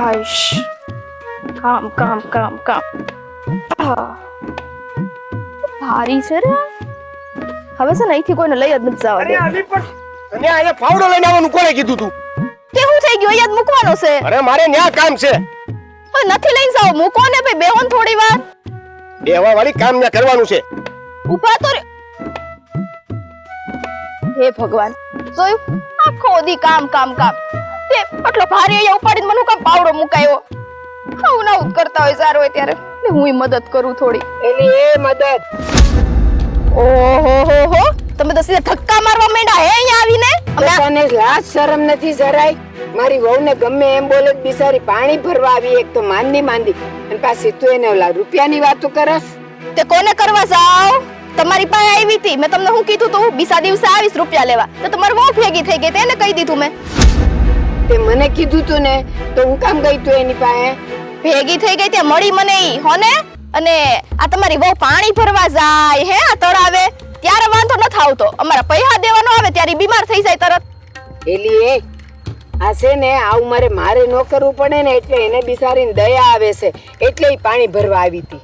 હાઈશ કામ કામ કામ કામ ભારી છે રે હવે છે ને અહીંથી કોઈને લઈ જ નથી જવા દે. આવી પણ અને અહીંયા ફાવડો લઈને આવવાનું કોણે કીધું તું? તે શું થઈ ગયો? અહીંયા મૂકવાનો છે. અરે મારે ન્યા કામ છે. હવે નથી લઈને જાવ. મૂકો ને ભાઈ બેહો ને થોડી વાર. બેહવા વાળી કામ ન્યા કરવાનું છે. ઊભા તો હે ભગવાન જોયું? આખો દી કામ કામ કામ. તે આટલો ભારે અહીંયા ઉપાડીને મને કામ પાવડો મુકાયો? આવું ના આવું કરતા હોય સારું હોય ત્યારે. એટલે હું મદદ કરું થોડી. એની એ મદદ. ઓહો હો હો. તમે તો સીધા ધક્કા મારવા માંડ્યા હે અહીંયા આવીને? તને લાજ શરમ નથી જરાય. મારી વહુને ગમે એમ બોલે બિચારી પાણી ભરવા આવી એક તો માંદી માંદી. અને પાછી તું એને ઓલા રૂપિયાની વાતો કરસ. તે કોને કરવા જાવ તમારી પાસે આવી હતી. મેં તમને હું કીધું તું બીસા દિવસે આવીશ રૂપિયા લેવા. તો તમારે વહુ ભેગી થઈ ગઈ તેને કહી દીધું મેં. તે મને કીધું તું ને તો હું કામ ગઈ તું એની પાસે? ભેગી થઈ ગઈ ત્યાં મળી મને ઈ હોને? અને આ તમારી વહુ પાણી ભરવા જાય હે આ તળાવે ત્યારે વાંધો ન આવતો અમારા પૈસા દેવાનો આવે ત્યારે બીમાર થઈ જાય તરત. એલી એ આ છે ને આવું મારે મારે ન કરવું પડે ને એટલે એને બિચારીને દયા આવે છે. એટલે ઈ પાણી ભરવા આવી હતી.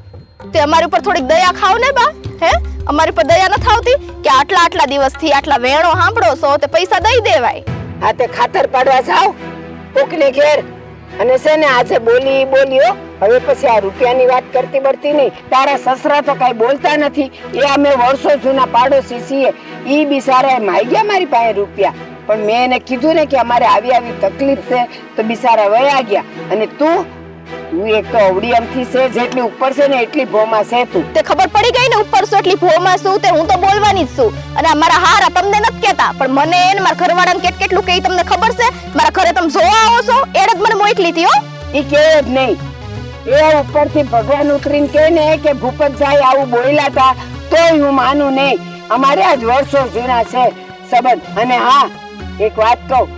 તે અમારી ઉપર થોડીક દયા ખાવ ને બા હે? અમારી ઉપર દયા ન આવતી કે આટલા આટલા દિવસથી આટલા વેણો સાંભળો છો તે પૈસા દઈ દેવાય. હા તે ખાતર પાડવા જાવ કોકને ઘેર. અને છે ને આજે બોલી બોલ્યો હવે પછી આ રૂપિયાની વાત કરતી બળતી નહીં. તારા સસરા તો કઈ બોલતા નથી. એ અમે વર્ષો જૂના પાડોશી છીએ. એ બિચારા માગ્યા મારી પાસે રૂપિયા. પણ મેં એને કીધું ને કે અમારે આવી આવી તકલીફ છે, તો બિચારા વયા ગયા. અને તું તું એક તો અવડી અમથી છે જેટલી ઉપર છે ને એટલી ભોમાં છે તું. તે ખબર પડી ગઈ ને ઉપર છું એટલી ભોમાં છું તે હું તો બોલવાની જ છું. અને અમારા મારા હારા તમને નથી કહેતા પણ મને ને મારા ઘરવાળાને કેટ કેટલું કે તમને ખબર છે? મારા ઘરે તમે જોવા આવો છો એણે જ મને મોકલી હતી હો. એ કે જ નહીં. એ ઉપરથી ભગવાન ઉતરીને કે ને કે ભૂપતભાઈ આવું બોલ્યા હતા તોય હું માનું નહીં. અમારે આજ વર્ષો જૂના છે સંબંધ. અને હા એક વાત કહું.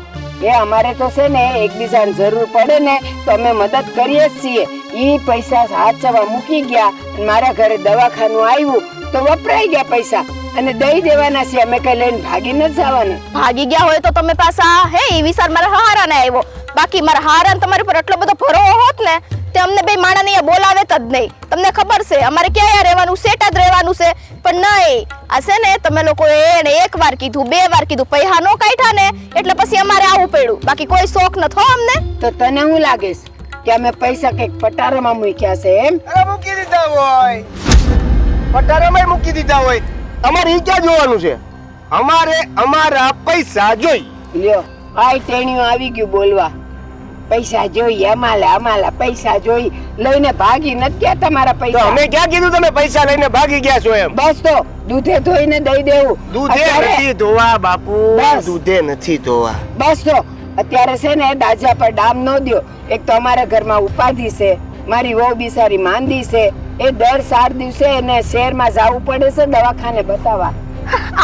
એ અમારે તો છે ને, એકબીજાને જરૂર પડે ને, તો અમે મદદ કરીએ જ છીએ. એ પૈસા સાચવવા મૂકી ગયા મારા ઘરે દવાખાનું આવ્યું, તો વપરાઈ ગયા પૈસા. અને દઈ દેવાના છે અમે કઈ લઈને ભાગી ન જવાના. ભાગી ગયા હોય તો તમે પાછા હે એ વિચાર મારા હારાને આવ્યો બાકી મારા હારાને તમારી પર એટલો બધો ભરો હોત ને તે અમને બે માણાને અહીંયા બોલાવે જ નહીં. તમને ખબર છે અમારે ક્યાં રહેવાનું સેટ જ રહેવાનું છે. પણ નહીં આ છે ને તમે લોકો એને એક વાર કીધું બે વાર કીધું પૈસા નો કાઢ્યા ને એટલે પછી અમારે આવું પડ્યું. બાકી કોઈ શોખ ન થો અમને? તો તને હું લાગે છે કે અમે પૈસા કંઈક પટારામાં મૂક્યા છે એમ? મૂકી દીધા હોય. પટારામાં મૂકી દીધા હોય. અમારે ઈ ક્યાં જોવાનું છે? અમારે અમારા પૈસા જોઈ. લ્યો આય ટેણીઓ આવી ગયું બોલવા. પૈસા જોઈ અમાલે અમાલા પૈસા જોઈ લઈને ભાગી નથી ગયા તમારા પૈસા. અમે ક્યાં કીધું તમે પૈસા લઈને ભાગી ગયા છો એમ? બસ તો દૂધે ધોઈને દઈ દેવું. દૂધે નથી ધોવા બાપુ. દૂધે નથી ધોવા. બસ તો અત્યારે છે ને દાજા પર ડામ ન દ્યો. એક તો અમારા ઘરમાં ઉપાધિ છે મારી વહુ બિસારી માંદી છે એ દર સાત દિવસે એને શહેરમાં જવું પડે છે દવાખાને બતાવવા.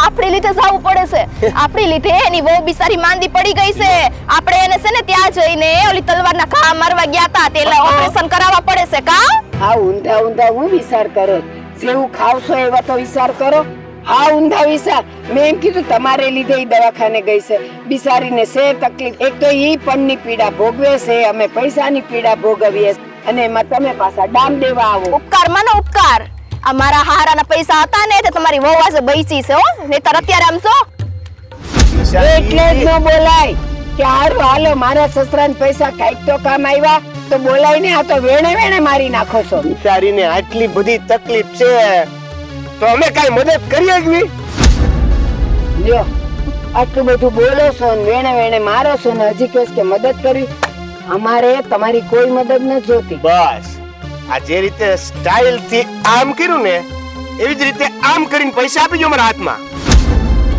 આપણી લીધે જવું પડે છે. આપણી લીધે એની વહુ બિચારી માંદી પડી ગઈ છે. આપણે એને છે ને ત્યાં જઈને ઓલી તલવારના ઘા મારવા ગયા હતા. તેલા ઓપરેશન કરાવવા પડે છે કા? હા ઊંધા ઊંધા હું વિચાર કરો. જેવું ખાવશો એવા તો વિચાર કરો. હા ઊંધા વિચાર. મેં એમ કીધું તમારે લીધે એ દવાખાને ગઈ છે. બિચારીને શેર તકલીફ. એક તો ઈ પણની પીડા ભોગવે છે અમે પૈસાની પીડા ભોગવીએ છે. અને એમાં તમે પાછા ડામ દેવા આવો. ઉપકાર માનો ઉપકાર. આ મારા હારાના પૈસા હતા ને તે તમારી વહુ પાસે બૈચી છે હો. નહીતર અત્યારે આમ છો? એટલે જ ન બોલાય. કે હારું હાલો મારા સસરાને પૈસા કાંઈક તો કામ આવ્યા તો બોલાય ને આ તો વેણે વેણે મારી નાખો છો. બિચારીને આટલી બધી તકલીફ છે તો અમે કઈ મદદ કરીએ જ નહીં? લ્યો આટલું બધું બોલો છો ને વેણે વેણે મારો છો ને હજી કેસ કે મદદ કરવી અમારે તમારી કોઈ મદદ ન જોતી. બસ. આ જે રીતે સ્ટાઇલથી આમ કર્યું ને એવી જ રીતે આમ કરીને પૈસા આપી દો મારા હાથમાં.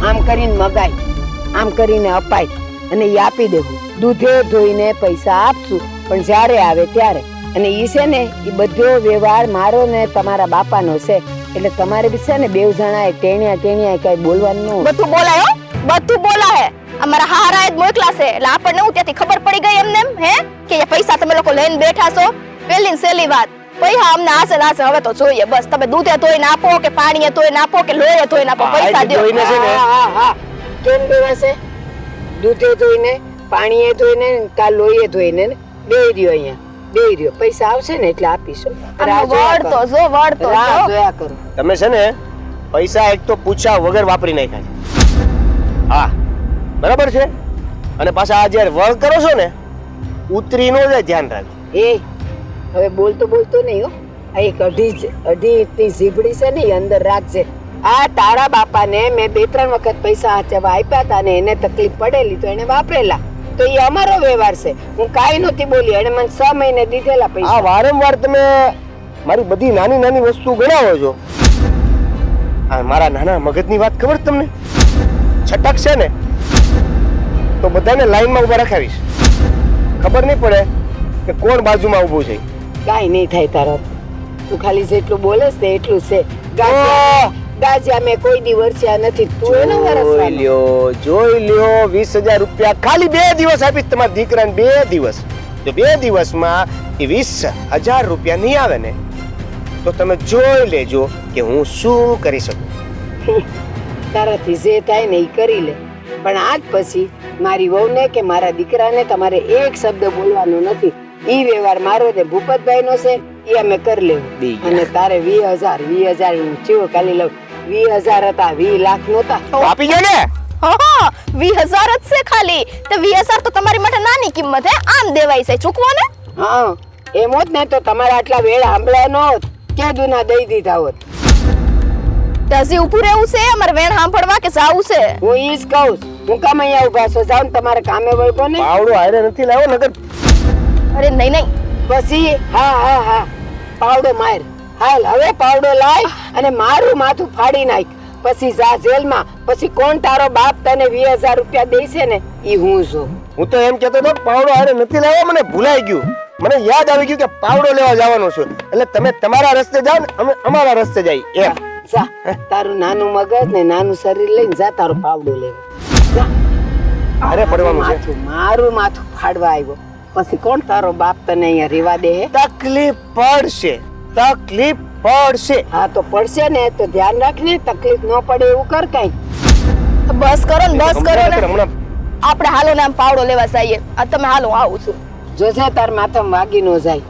આમ કરીને મગાય આમ કરીને અપાય અને એ આપી દેવું દૂધે ધોઈને પૈસા આપશું પણ જ્યારે આવે ત્યારે. અને એ છે ને એ બધો વ્યવહાર મારો ને તમારા બાપાનો છે. એટલે તમારે બી છે ને બેવ જણાએ ટેણ્યા ટેણ્યા કઈ બોલવાનું. બધું બોલાય હો બધું બોલાય. અમારા હારા જ મોકલા છે. એટલે આપણને હું ત્યાંથી ખબર પડી ગઈ એમને એમ હે? કે એ પૈસા તમે લોકો લઈને બેઠા છો. પેલી ને સેલી વાત. પૈસા અમને આસે નાસે હવે તો જોઈએ. બસ તમે દૂધે ધોઈ આપો કે પાણીએ ધોઈને આપો કે લોહી ધોઈ આપો? પૈસા દો. કેમ દેવાશે દૂધે ધોઈને પાણીએ ધોઈને કા લોહીએ ધોઈને ને બે રહ્યો અહીંયા. બે રહ્યો. પૈસા આવશે ને એટલે આપીશું. જો જોયા કરો. તમે છે ને પૈસા એક તો પૂછ્યા વગર વાપરી નાખ્યા હા. બરાબર છે? અને પાછા આ જ્યારે વર્ક કરો છો ને ઉતરી નો જાય ધ્યાન રાખજો. એ હવે બોલતો બોલતો નહીં હો. આ એક અઢી અઢી ઇંચની ઝીબડી છે ને એ અંદર રાખજે. આ તારા બાપાને મેં બે ત્રણ વખત પૈસા હાચવા આપ્યા હતા ને એને તકલીફ પડેલી તો એને વાપરેલા. તો એ અમારો વ્યવહાર છે. હું કાંઈ નહોતી બોલી એને મને છ મહિને દીધેલા આ પૈસા વારંવાર તમે મારી બધી નાની નાની વસ્તુ ગણાવો છો. આ મારા નાના મગજની વાત ખબર તમને? છટક છે ને? તો બધાને લાઈનમાં ઊભા રખાવીશ. ખબર નહીં પડે કે કોણ બાજુમાં ઊભું છે. કાંઈ નહીં થાય તારત તું ખાલી જેટલું બોલેસ ને એટલું છે. ગાજિયા ગાજિયા મેં કોઈ દી વરસ્યા નથી. તું એનો જોઈ લ્યો જોઈ લ્યો વીસ હજાર રૂપિયા ખાલી બે દિવસ આપીશ તમારા દીકરાને બે દિવસ. જો બે દિવસમાં એ વીસ હજાર રૂપિયા નહીં આવે ને તો તમે જોઈ લેજો કે હું શું કરી શકું. તારાથી જે થાય ને એ કરી લે. પણ આજ પછી મારી વહુને કે મારા દીકરાને તમારે એક શબ્દ બોલવાનો નથી. ઈ વ્યવહાર મારો ને ભૂપતભાઈ નો છે એ અમે કરી લેવું. અને તારે વીસ હજાર વી હજાર હું ચેવો કાલી લઉં. વી હજાર હતા વી લાખ નતા આપી જો ને. હા વીસ હજાર જ છે ખાલી. તો વી હજાર તો તમારી માટે નાની કિંમત હે આમ દેવાય છે. ચૂકવો ને. હા એમ હોત ને તો તમારા આટલા વેળ સાંભળ્યા ન હોત. ક્યાં દુના દઈ દીધા હોત? તો હજી ઊભું રહેવું છે? અમારે વેણ સાંભળવા કે જાવું છે? હું ઈ જ કહું છું. હું કામ અહીંયા ઊભા છો? જાઓ ને તમારે કામે વળગો ને. પાવડો હારે નથી લાવ્યો નગર. અરે નહીં નહીં. પછી હા હા હા. પાવડો માર. હાલ હવે પાવડો લાય અને મારું માથું ફાડી નાખ. પછી જા જેલમાં. પછી કોણ તારો બાપ તને વીસ હજાર રૂપિયા દેશે ને? ઈ હું છું. હું તો એમ કહેતો હતો કે પાવડો હારે નથી લાવ્યો મને ભૂલાઈ ગયું. મને યાદ આવી ગયું કે પાવડો લેવા જવાનો છું. એટલે તમે તમારા રસ્તે જાઓ ને અમે અમારા રસ્તે જઈએ. એમ. જા. તારું નાનું મગજ ને નાનું શરીર લઈને જા તારું પાવડું લઈને જા. અરે પડવાનું છે. માથું મારું માથું ફાડવા આવ્યો. પછી કોણ તારો બાપ તને અહીંયા રેવા દે? તકલીફ પડશે તકલીફ પડશે. હા તો પડશે ને તો ધ્યાન રાખને તકલીફ ન પડે એવું કર કઈ. તો બસ કરો ને બસ કરો ને. આપણે હાલો નામ પાવડો લેવા જઈએ. આ તમે હાલો આવું છું. જોજે તાર માથમ વાગી ન જાય.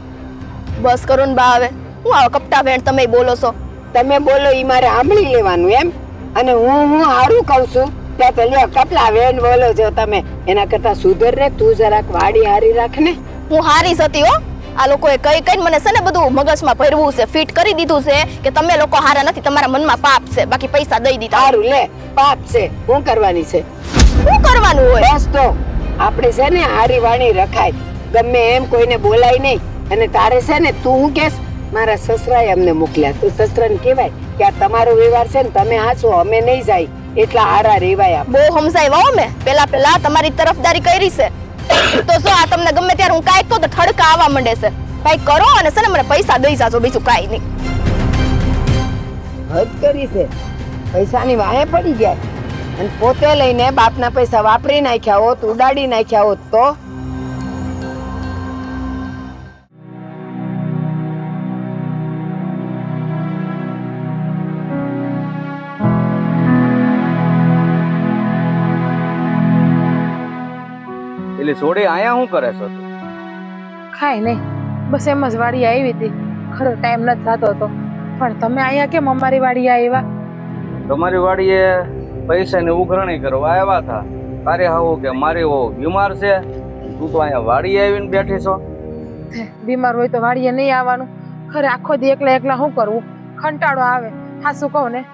બસ કરો ને બા હવે. હું આવો કપટા વેણ તમે બોલો છો. તમે બોલો એ મારે સાંભળી લેવાનું એમ? અને હું હું સારું કહું છું. ત્યાં તો કેટલા કપલા વેણ બોલો છો તમે? એના કરતા સુધર ને તું જરાક વાડી હારી રાખ ને. હું હારી હતી હો. આ લોકોએ કઈ કઈ મને છે ને બધું મગજમાં ભરવું છે ફિટ કરી દીધું છે કે તમે લોકો હારા નથી તમારા મનમાં પાપ છે. બાકી પૈસા દઈ દીધા. સારું લે પાપ છે. હું કરવાની છે? શું કરવાનું હોય? બસ તો આપણે છે ને હારી વાણી રખાય. ગમે એમ કોઈને બોલાય નહીં. અને તારે છે ને તું હું કેસ મારા સસરાએ અમને મોકલ્યા. તું સસરાને કહેવાય કે આ તમારો વ્યવહાર છે ને તમે હાચો અમે નહીં જાય. એટલા હારા રેવાય આપ. બહુ સમજાવ્યા હો મેં. પેલા પેલા તમારી તરફદારી કરી છે. તો જો આ તમને ગમે ત્યારે હું કાંઈક તો ઠડકા આવવા માંડે છે. કાંઈક કરો અને છે ને મને પૈસા દઈ જાજો બીજું કાંઈ નહીં. હદ કરી છે. પૈસાની વાહે પડી ગયા. અને પોતે લઈને બાપના પૈસા વાપરી નાખ્યા હોત ઉડાડી નાખ્યા હોત તો? એટલે જોડે આયા શું કરે છો તું? ખાય નહીં. બસ એમ જ વાડી આવી હતી. ખરો ટાઈમ નથી થતો હતો પણ તમે અહીંયા કેમ અમારી વાડી આવ્યા તમારી વાડીએ પૈસાની ઉઘરણી કરવા આવ્યા હતા. તારે હવો કે મારે હો બીમાર છે? તું તો અહીંયા વાડીએ આવીને બેઠી છો. બીમાર હોય તો વાડીએ નહીં આવવાનું. ખરે આખો દી એકલા એકલા શું કરવું? કંટાળો આવે. હા શું કહું ને?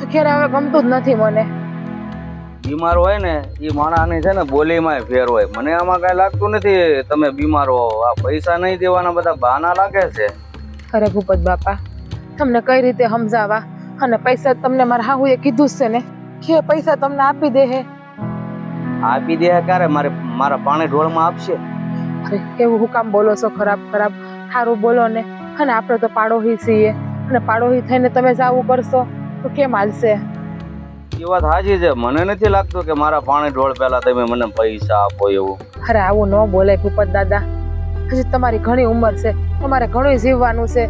તો ખેર હવે ગમતું જ નથી મને. બીમાર હોય ને એ માણસની છે ને બોલીમાં ફેર હોય. મને આમાં કાંઈ લાગતું નથી તમે બીમાર હો. આ પૈસા નહીં દેવાના બધા બહાના લાગે છે. અરે ભૂપત બાપા તમને કઈ રીતે સમજાવા અને પૈસા તમને મારા હાહુએ કીધું છે ને? કે પૈસા તમને આપી દે હે? આપી દે ક્યારે? મારે મારા પાણી ઢોળમાં આપશે. અરે એવું હું કામ બોલો છો ખરાબ ખરાબ. સારું બોલો ને. અને આપણે તો પાડોહી છીએ. અને પાડોહી થઈને તમે જ આવું કરશો તો કેમ હાલશે? એ વાત સાચી છે. મને નથી લાગતું કે મારા પાણી ઢોળ પહેલા તમે મને પૈસા આપો એવું. અરે આવું ન બોલાય ભૂપત દાદા. હજી તમારી ઘણી ઉંમર છે. તમારે ઘણું જીવવાનું છે.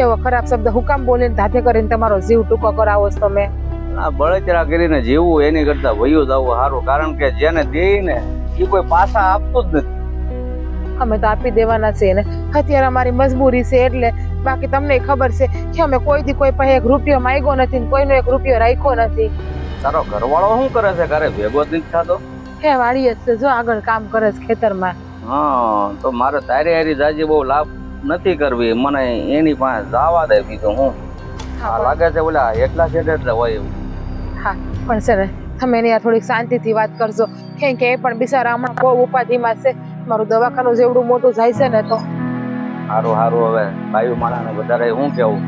એવો ખરાબ શબ્દ હું કામ બોલીને ધાધે કરીને તમારો જીવ ટૂંકો કરાવો છો તમે. આ બળતરા કરીને જીવવું એની કરતા વયું જવું સારું. કારણ કે જેને દે ને એ કોઈ પાછા આપતું જ નથી. અમે તો આપી દેવાના છે ને. અત્યારે અમારી મજબૂરી છે એટલે બાકી તમને ખબર છે કે અમે કોઈથી કોઈ પાસે એક રૂપિયો માંગ્યો નથી કોઈનો એક રૂપિયો રાખ્યો નથી. તારો ઘરવાળો શું કરે છે ઘરે? ભેગો જ નથી થતો? હે વાળી જ છે. જો આગળ કામ કરે છે ખેતરમાં. હા તો મારે તારી હારી જાજી બહુ લાભ નથી કરવી. મને એની પાસે જવા દે બીજું હું. હા લાગે છે ઓલા એટલા છે એટલે હોય એવું. હા પણ ને તમે એની આ થોડીક શાંતિથી વાત કરજો. કેમ કે એ પણ બિચારા હમણાં બહુ ઉપાધિમાં છે. મારું દવાખાનું જેવડું મોટું જાય છે ને તો. સારું સારું હવે ભાઈ માણાને વધારે હું કેવું?